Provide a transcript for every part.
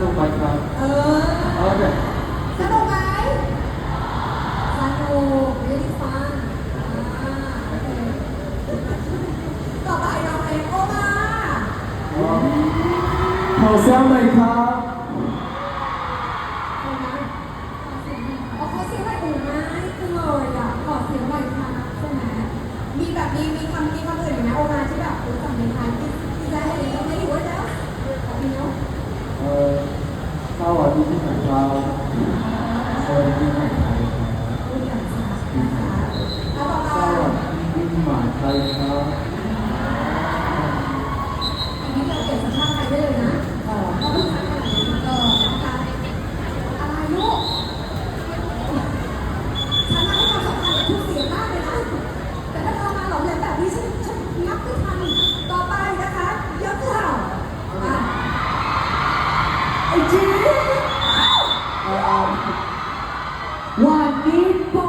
นุกไหมครับเออโอเคสนุกไหมสนุกเรื่องฟังต่อไปเราไปโอมาขอเสียงหน่อยครับ สวัสดีที่ไหนครับสวัสดีที่ไหนไทยครับพูดอย่างช้านะคะแล้วต่อสวัสดีหมาไทยครับอันนี้เราเปลี่ยนสัญชาติไทยได้เลยนะเออเพราะพูดชัดขนาดนี้เออนะคะอะามสำคัญกับทุกเสียงมากเลย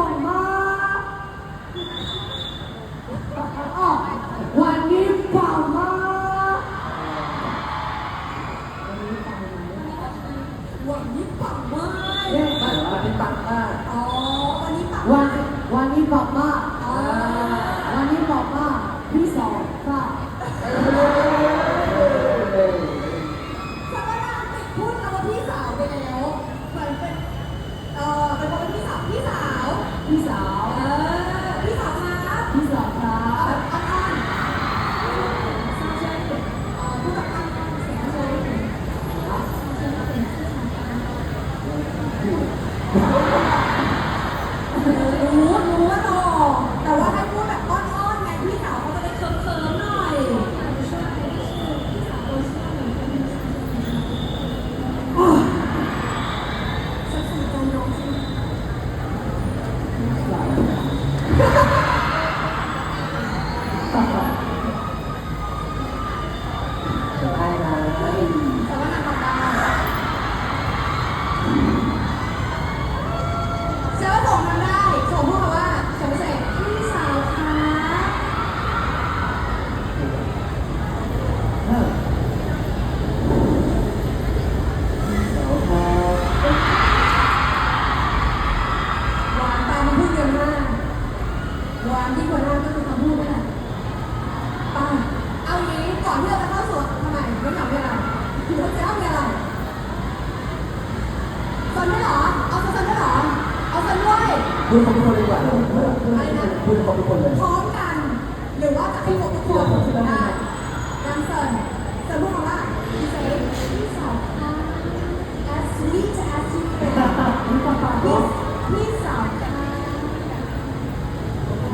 นมาหลอกเลียนแบบนี้ฉันฉันนับไม่ทันต่อไปนะคะยกข่าวันนี้บ่อยมากอ๋อวันนี้บ่อยมากวันนี้บ่อยมาเย้วันนี้ตักมาอ๋อวันนี้ปักวันวันนี้บอกว่า รู้รู้ว่าหล่อแต่ว่าานที่กว่านั้นก็คือคำพูดนั่นแหละป่ะเอาอย่างนี้ก่อนที่เราจะเข้าสู่ทำไมไม่ถามมีอะไรคือว่าจะเอามีอะไรสนด้วยเหรอ เอาสนด้วยเหรอ เอาสนด้วย พูดเขาทุกคนดีกว่าพูดเขาทุกคนเลยพร้อมกัน หรือว่าจะให้ครบทุกคนได้ดันเซินเซินพูดคำว่าพี่เซพี่สาวค่ะ as sweet as you can ต่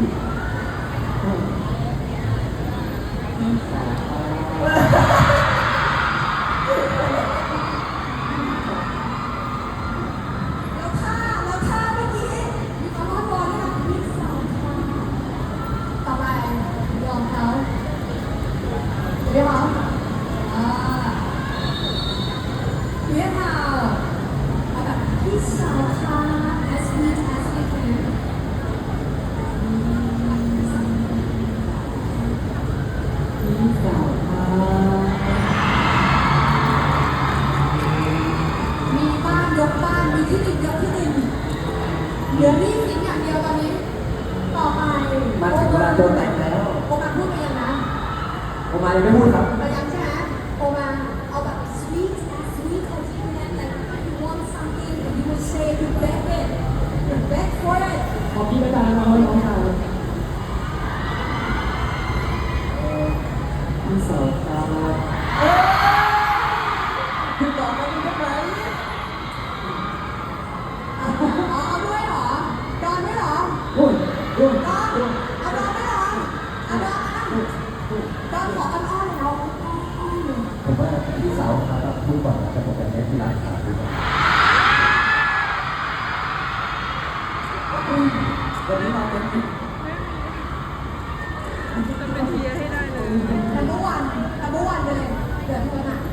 อไปยอมเขาเรียกเขาอ่า บ้านมีที่ดินยกที่ดินเหลือหนี้สินอย่างเดียวตอนนี้ ต่อไปมาถึงเวลาตัวแต่งแล้วโอมาพูดไปยังนะผมมายังไม่พูดครับเรายังใช่ไหมโอมาเอาแบบ sweet as sweet as you can like you want something and you will say you beg it you beg for it ขอพี่ประธานน้องน้องสา ดอนขออ้อนๆเลยเอาอ้อนๆเลยผมว่าพี่สาวครับพูดก่อนแต่ผมจะเน้ที่ร้านขาดูก่อนวันนี้มาเป็นทำเป็นเทียให้ได้เลยเมื่อวเธอน่ะไปโอวานเลยเดือเมื่อกี้เขาเรี